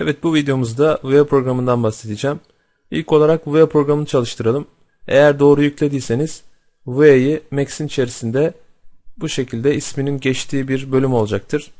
Evet bu videomuzda Vue programından bahsedeceğim. İlk olarak Vue programını çalıştıralım. Eğer doğru yüklediyseniz Vue'yi Max'in içerisinde bu şekilde isminin geçtiği bir bölüm olacaktır.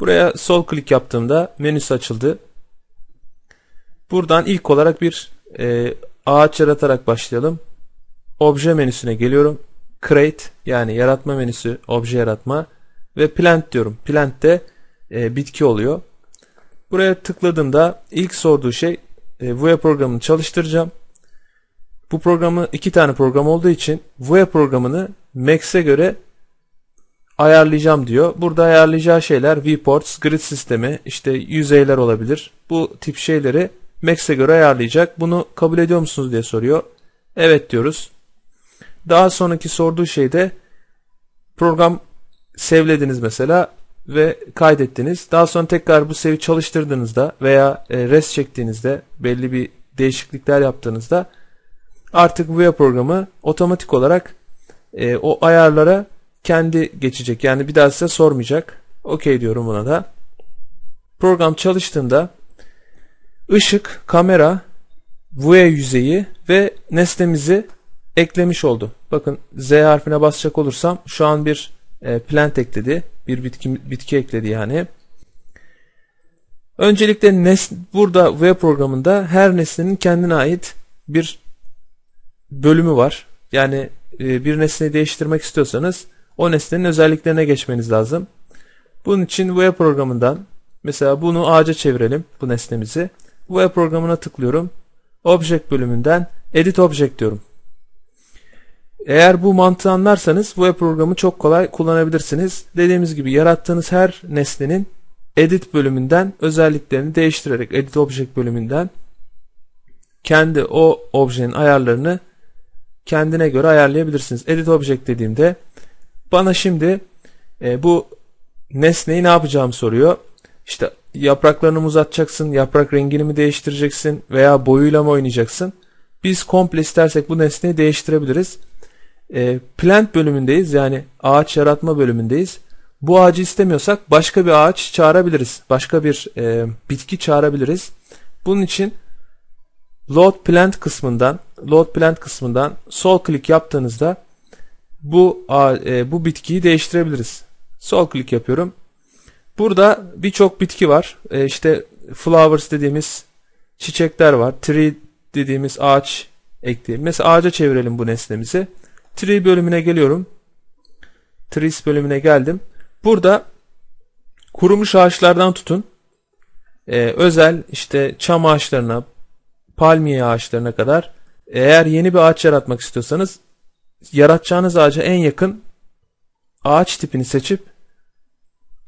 Buraya sol klik yaptığımda menüsü açıldı. Buradan ilk olarak bir e, ağaç yaratarak başlayalım. Obje menüsüne geliyorum. Create yani yaratma menüsü, obje yaratma ve plant diyorum. Plant de e, bitki oluyor. Buraya tıkladığımda ilk sorduğu şey e, Vue programını çalıştıracağım. Bu programı iki tane program olduğu için Vue programını Max'e göre ayarlayacağım diyor. Burada ayarlayacağı şeyler viewports, grid sistemi, işte yüzeyler olabilir. Bu tip şeyleri Max'e göre ayarlayacak. Bunu kabul ediyor musunuz diye soruyor. Evet diyoruz. Daha sonraki sorduğu şey de program sevlediniz mesela ve kaydettiniz. Daha sonra tekrar bu sevi çalıştırdığınızda veya e, res çektiğinizde belli bir değişiklikler yaptığınızda artık Vue programı otomatik olarak e, o ayarlara kendi geçecek. Yani bir daha size sormayacak. Okey diyorum buna da. Program çalıştığında ışık, kamera, Vue yüzeyi ve nesnemizi eklemiş oldu. Bakın Z harfine basacak olursam şu an bir e, plant ekledi. Bir bitki, bitki ekledi yani. Öncelikle nes burada web programında her nesnenin kendine ait bir bölümü var. Yani e, bir nesneyi değiştirmek istiyorsanız o nesnenin özelliklerine geçmeniz lazım. Bunun için web programından mesela bunu ağaca çevirelim bu nesnemizi. Web programına tıklıyorum. Object bölümünden Edit Object diyorum. Eğer bu mantığı anlarsanız bu programı çok kolay kullanabilirsiniz. Dediğimiz gibi yarattığınız her nesnenin edit bölümünden özelliklerini değiştirerek edit object bölümünden kendi o objenin ayarlarını kendine göre ayarlayabilirsiniz. Edit object dediğimde bana şimdi e, bu nesneyi ne yapacağımı soruyor. İşte yapraklarını mı uzatacaksın, yaprak rengini mi değiştireceksin veya boyuyla mı oynayacaksın? Biz komple istersek bu nesneyi değiştirebiliriz e, plant bölümündeyiz. Yani ağaç yaratma bölümündeyiz. Bu ağacı istemiyorsak başka bir ağaç çağırabiliriz. Başka bir e, bitki çağırabiliriz. Bunun için load plant kısmından load plant kısmından sol klik yaptığınızda bu e, bu bitkiyi değiştirebiliriz. Sol klik yapıyorum. Burada birçok bitki var. E, işte flowers dediğimiz çiçekler var. Tree dediğimiz ağaç ekleyelim. Mesela ağaca çevirelim bu nesnemizi. Tree bölümüne geliyorum. Trees bölümüne geldim. Burada kurumuş ağaçlardan tutun. Ee, özel işte çam ağaçlarına, palmiye ağaçlarına kadar eğer yeni bir ağaç yaratmak istiyorsanız yaratacağınız ağaca en yakın ağaç tipini seçip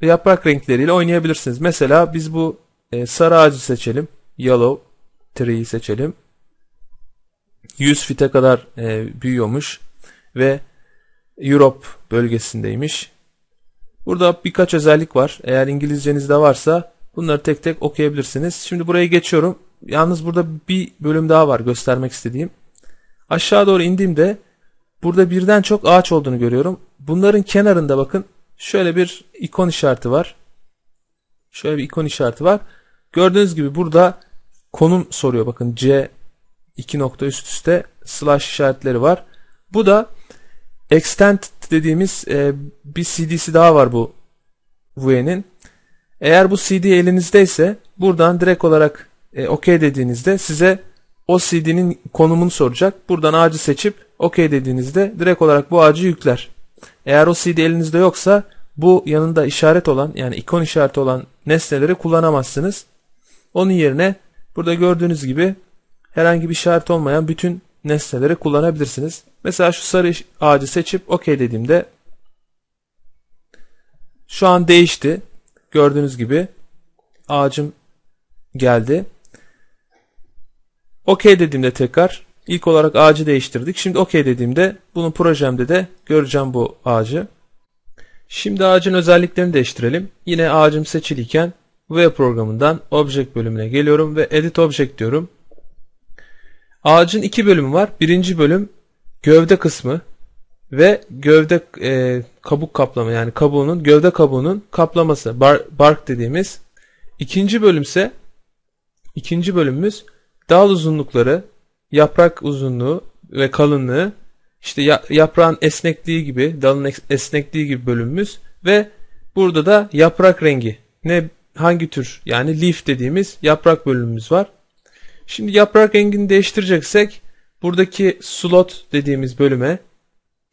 yaprak renkleriyle oynayabilirsiniz. Mesela biz bu e, sarı ağacı seçelim. Yellow tree'yi seçelim. 100 fite kadar e, büyüyormuş ve Europe bölgesindeymiş. Burada birkaç özellik var. Eğer İngilizceniz de varsa bunları tek tek okuyabilirsiniz. Şimdi buraya geçiyorum. Yalnız burada bir bölüm daha var göstermek istediğim. Aşağı doğru indiğimde burada birden çok ağaç olduğunu görüyorum. Bunların kenarında bakın şöyle bir ikon işareti var. Şöyle bir ikon işareti var. Gördüğünüz gibi burada konum soruyor. Bakın C iki nokta üst üste slash işaretleri var. Bu da Extend dediğimiz e, bir CD'si daha var bu Vue'nin. Eğer bu CD elinizdeyse buradan direkt olarak e, OK dediğinizde size o CD'nin konumunu soracak. Buradan ağacı seçip OK dediğinizde direkt olarak bu ağacı yükler. Eğer o CD elinizde yoksa bu yanında işaret olan yani ikon işareti olan nesneleri kullanamazsınız. Onun yerine burada gördüğünüz gibi herhangi bir işaret olmayan bütün nesneleri kullanabilirsiniz. Mesela şu sarı ağacı seçip OK dediğimde şu an değişti. Gördüğünüz gibi ağacım geldi. OK dediğimde tekrar ilk olarak ağacı değiştirdik. Şimdi OK dediğimde bunu projemde de göreceğim bu ağacı. Şimdi ağacın özelliklerini değiştirelim. Yine ağacım seçiliyken Vue programından Object bölümüne geliyorum ve Edit Object diyorum. Ağacın iki bölümü var. Birinci bölüm gövde kısmı ve gövde e, kabuk kaplama yani kabuğunun gövde kabuğunun kaplaması bar, bark dediğimiz. İkinci bölümse ikinci bölümümüz dal uzunlukları, yaprak uzunluğu ve kalınlığı, işte ya, yaprağın esnekliği gibi, dalın esnekliği gibi bölümümüz ve burada da yaprak rengi. Ne hangi tür yani leaf dediğimiz yaprak bölümümüz var. Şimdi yaprak rengini değiştireceksek buradaki slot dediğimiz bölüme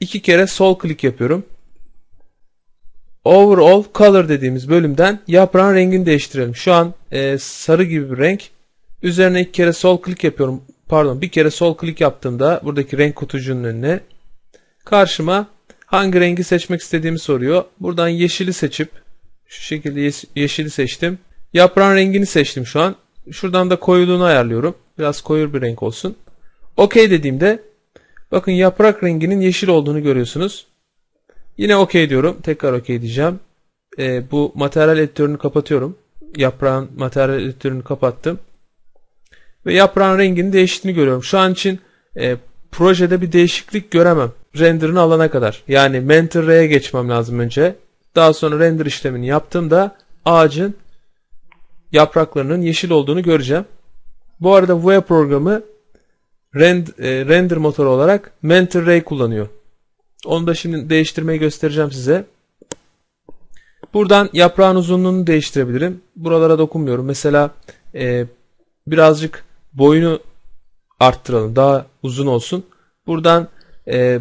iki kere sol klik yapıyorum. Overall Color dediğimiz bölümden yaprağın rengini değiştirelim. Şu an e, sarı gibi bir renk. Üzerine iki kere sol klik yapıyorum. Pardon bir kere sol klik yaptığımda buradaki renk kutucuğunun önüne karşıma hangi rengi seçmek istediğimi soruyor. Buradan yeşili seçip şu şekilde yeşili seçtim. Yaprağın rengini seçtim şu an. Şuradan da koyuluğunu ayarlıyorum. Biraz koyu bir renk olsun. OK dediğimde bakın yaprak renginin yeşil olduğunu görüyorsunuz. Yine OK diyorum. Tekrar OK diyeceğim. E, bu materyal editörünü kapatıyorum. Yaprağın materyal editörünü kapattım. Ve yaprağın rengini değiştiğini görüyorum. Şu an için e, projede bir değişiklik göremem. Render'ını alana kadar. Yani Mentor R'ye geçmem lazım önce. Daha sonra render işlemini yaptığımda ağacın yapraklarının yeşil olduğunu göreceğim. Bu arada Vue programı rend, e, render motoru olarak Mentor Ray kullanıyor. Onu da şimdi değiştirmeyi göstereceğim size. Buradan yaprağın uzunluğunu değiştirebilirim. Buralara dokunmuyorum. Mesela e, birazcık boyunu arttıralım. Daha uzun olsun. Buradan e,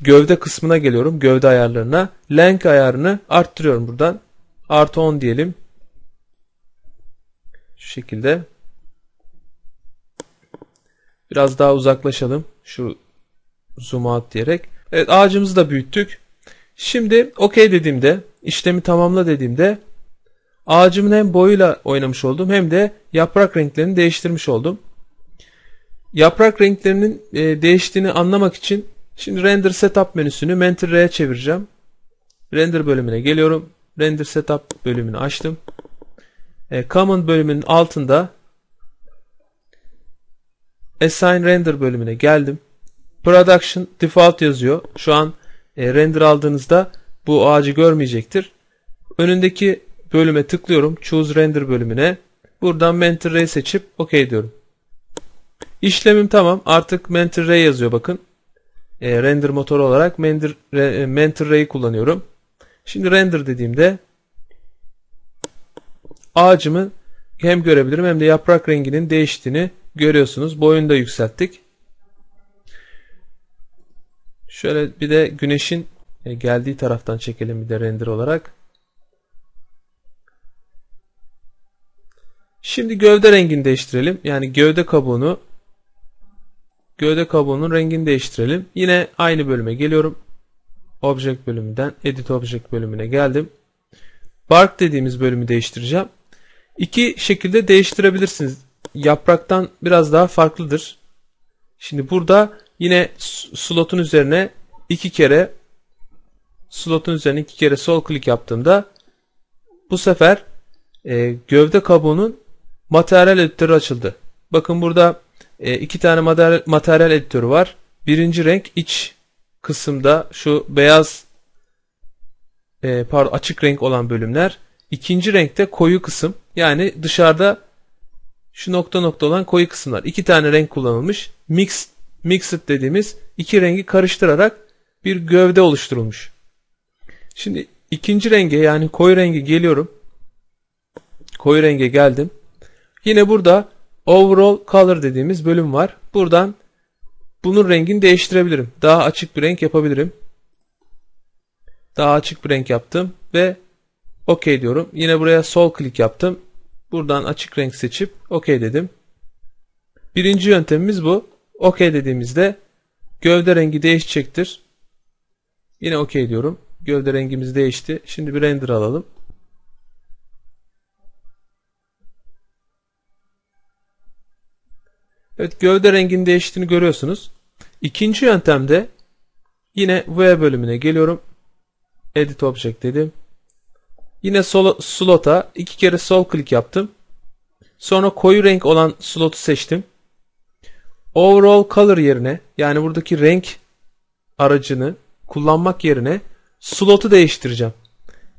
gövde kısmına geliyorum. Gövde ayarlarına. Length ayarını arttırıyorum buradan. Artı 10 diyelim. Şu şekilde. Biraz daha uzaklaşalım. Şu zoom out diyerek. Evet ağacımızı da büyüttük. Şimdi OK dediğimde işlemi tamamla dediğimde ağacımın hem boyuyla oynamış oldum hem de yaprak renklerini değiştirmiş oldum. Yaprak renklerinin e, değiştiğini anlamak için şimdi render setup menüsünü Mentor R'ye çevireceğim. Render bölümüne geliyorum. Render setup bölümünü açtım. E, common bölümünün altında Assign Render bölümüne geldim. Production Default yazıyor. Şu an e, render aldığınızda bu ağacı görmeyecektir. Önündeki bölüme tıklıyorum. Choose Render bölümüne. Buradan Mentor Ray seçip OK diyorum. İşlemim tamam. Artık Mentor Ray yazıyor bakın. E, render motoru olarak Mentor, e, Mentor Ray'i kullanıyorum. Şimdi render dediğimde ağacımı hem görebilirim hem de yaprak renginin değiştiğini görüyorsunuz. Boyunu da yükselttik. Şöyle bir de güneşin e, geldiği taraftan çekelim bir de render olarak. Şimdi gövde rengini değiştirelim. Yani gövde kabuğunu gövde kabuğunun rengini değiştirelim. Yine aynı bölüme geliyorum. Object bölümünden Edit Object bölümüne geldim. Bark dediğimiz bölümü değiştireceğim. İki şekilde değiştirebilirsiniz. Yapraktan biraz daha farklıdır. Şimdi burada yine slotun üzerine iki kere slotun üzerine iki kere sol klik yaptığımda bu sefer e, gövde kabuğunun materyal editörü açıldı. Bakın burada e, iki tane materyal, materyal editörü var. Birinci renk iç kısımda şu beyaz e, pardon açık renk olan bölümler. İkinci renkte koyu kısım. Yani dışarıda şu nokta nokta olan koyu kısımlar. İki tane renk kullanılmış. Mix, mixed dediğimiz iki rengi karıştırarak bir gövde oluşturulmuş. Şimdi ikinci renge yani koyu rengi geliyorum. Koyu renge geldim. Yine burada overall color dediğimiz bölüm var. Buradan bunun rengini değiştirebilirim. Daha açık bir renk yapabilirim. Daha açık bir renk yaptım ve OK diyorum. Yine buraya sol klik yaptım. Buradan açık renk seçip OK dedim. Birinci yöntemimiz bu. OK dediğimizde gövde rengi değişecektir. Yine OK diyorum. Gövde rengimiz değişti. Şimdi bir render alalım. Evet gövde renginin değiştiğini görüyorsunuz. İkinci yöntemde yine V bölümüne geliyorum. Edit Object dedim. Yine sol, slota iki kere sol klik yaptım. Sonra koyu renk olan slotu seçtim. Overall color yerine yani buradaki renk aracını kullanmak yerine slotu değiştireceğim.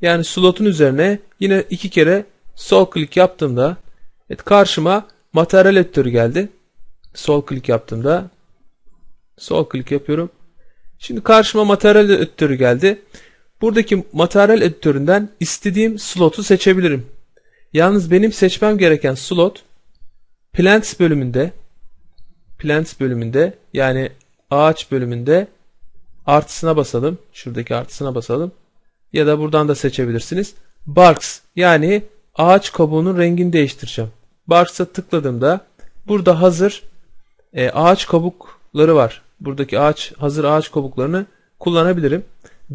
Yani slotun üzerine yine iki kere Sol klik yaptığımda evet karşıma materyal editörü geldi. Sol klik yaptığımda sol klik yapıyorum. Şimdi karşıma materyal editörü geldi. Buradaki materyal editöründen istediğim slotu seçebilirim. Yalnız benim seçmem gereken slot Plants bölümünde Plants bölümünde yani ağaç bölümünde artısına basalım. Şuradaki artısına basalım. Ya da buradan da seçebilirsiniz. Barks yani ağaç kabuğunun rengini değiştireceğim. Barks'a tıkladığımda burada hazır e, ağaç kabukları var. Buradaki ağaç hazır ağaç kabuklarını kullanabilirim.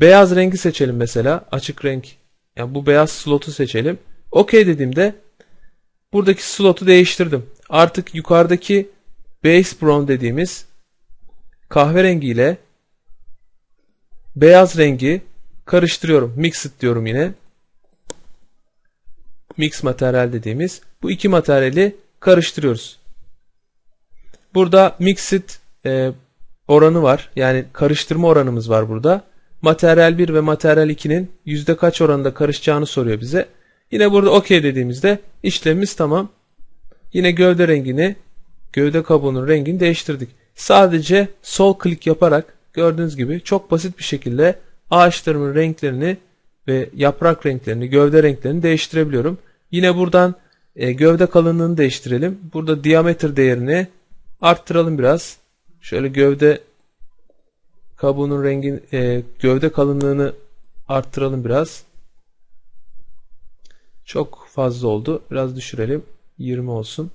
Beyaz rengi seçelim mesela. Açık renk. Yani bu beyaz slotu seçelim. OK dediğimde buradaki slotu değiştirdim. Artık yukarıdaki base brown dediğimiz kahverengi ile beyaz rengi karıştırıyorum. Mixed diyorum yine. Mix materyal dediğimiz bu iki materyali karıştırıyoruz. Burada mixed e, oranı var. Yani karıştırma oranımız var burada. Materyal 1 ve materyal 2'nin yüzde kaç oranında karışacağını soruyor bize. Yine burada OK dediğimizde işlemimiz tamam. Yine gövde rengini, gövde kabuğunun rengini değiştirdik. Sadece sol klik yaparak gördüğünüz gibi çok basit bir şekilde ağaçlarımın renklerini ve yaprak renklerini, gövde renklerini değiştirebiliyorum. Yine buradan e, gövde kalınlığını değiştirelim. Burada diameter değerini arttıralım biraz. Şöyle gövde kabuğunun rengi, e, gövde kalınlığını arttıralım biraz. Çok fazla oldu. Biraz düşürelim. 20 olsun.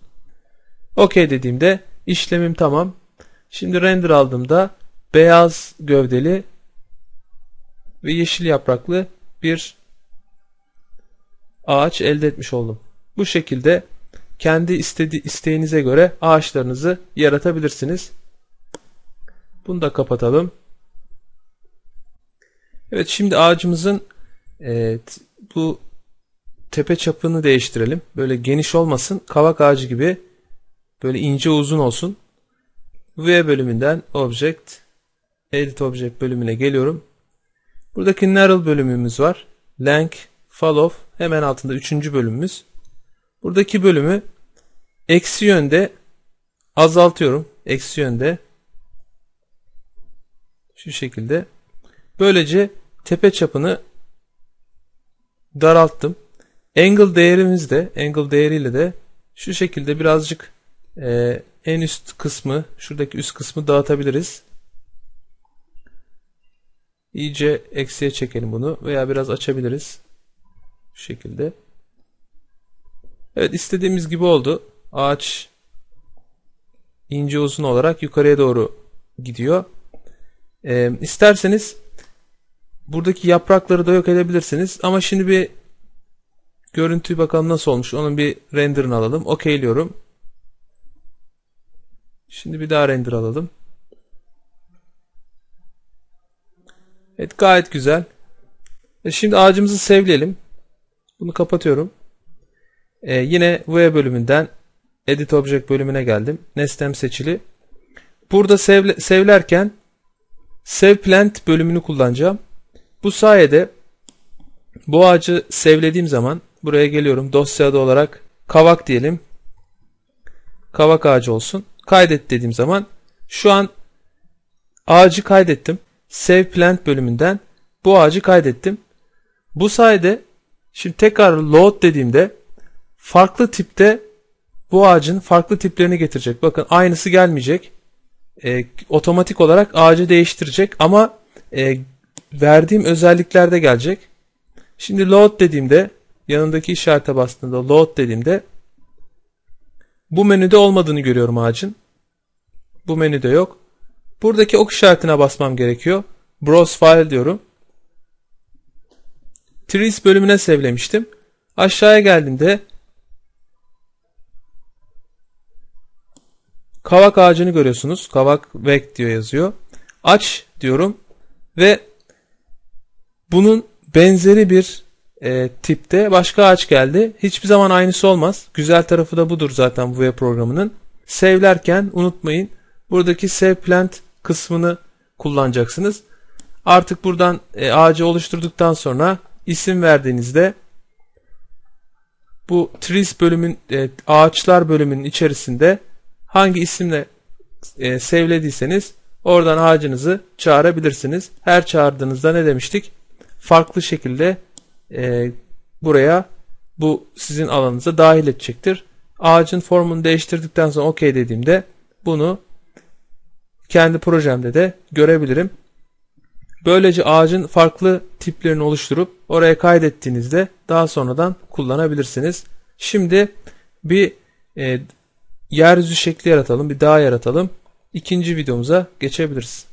OK dediğimde işlemim tamam. Şimdi render aldığımda beyaz gövdeli ve yeşil yapraklı bir ağaç elde etmiş oldum. Bu şekilde kendi istedi isteğinize göre ağaçlarınızı yaratabilirsiniz. Bunu da kapatalım. Evet şimdi ağacımızın evet, bu tepe çapını değiştirelim. Böyle geniş olmasın. Kavak ağacı gibi böyle ince uzun olsun. V bölümünden Object Edit Object bölümüne geliyorum. Buradaki Narrow bölümümüz var. Length, Follow hemen altında üçüncü bölümümüz. Buradaki bölümü eksi yönde azaltıyorum. Eksi yönde şu şekilde. Böylece tepe çapını daralttım. Angle değerimiz de angle değeriyle de şu şekilde birazcık e, en üst kısmı şuradaki üst kısmı dağıtabiliriz. İyice eksiye çekelim bunu veya biraz açabiliriz. Şu şekilde. Evet istediğimiz gibi oldu. Ağaç ince uzun olarak yukarıya doğru gidiyor. Ee, isterseniz buradaki yaprakları da yok edebilirsiniz. Ama şimdi bir görüntü bakalım nasıl olmuş. Onun bir renderını alalım. Okeyliyorum. Şimdi bir daha render alalım. Evet gayet güzel. E şimdi ağacımızı sevleyelim. Bunu kapatıyorum. E, yine V bölümünden Edit Object bölümüne geldim. Nestem seçili. Burada sevle, sevlerken Save Plant bölümünü kullanacağım. Bu sayede bu ağacı sevlediğim zaman buraya geliyorum. Dosyada olarak kavak diyelim. Kavak ağacı olsun. Kaydet dediğim zaman şu an ağacı kaydettim. Save Plant bölümünden bu ağacı kaydettim. Bu sayede şimdi tekrar load dediğimde farklı tipte bu ağacın farklı tiplerini getirecek. Bakın aynısı gelmeyecek. E, otomatik olarak ağacı değiştirecek ama e, verdiğim özelliklerde gelecek. Şimdi load dediğimde yanındaki işarete bastığımda load dediğimde bu menüde olmadığını görüyorum ağacın. Bu menüde yok. Buradaki ok işaretine basmam gerekiyor. Browse file diyorum. Trees bölümüne sevlemiştim. Aşağıya geldiğimde kavak ağacını görüyorsunuz. Kavak vek diyor yazıyor. Aç diyorum ve bunun benzeri bir e, tipte başka ağaç geldi. Hiçbir zaman aynısı olmaz. Güzel tarafı da budur zaten bu web programının. Save'lerken unutmayın buradaki save plant kısmını kullanacaksınız. Artık buradan e, ağacı oluşturduktan sonra isim verdiğinizde bu trees bölümün e, ağaçlar bölümünün içerisinde hangi isimle e, sevlediyseniz oradan ağacınızı çağırabilirsiniz. Her çağırdığınızda ne demiştik? Farklı şekilde e, buraya bu sizin alanınıza dahil edecektir. Ağacın formunu değiştirdikten sonra OK dediğimde bunu kendi projemde de görebilirim. Böylece ağacın farklı tiplerini oluşturup oraya kaydettiğinizde daha sonradan kullanabilirsiniz. Şimdi bir e, yeryüzü şekli yaratalım, bir dağ yaratalım. İkinci videomuza geçebiliriz.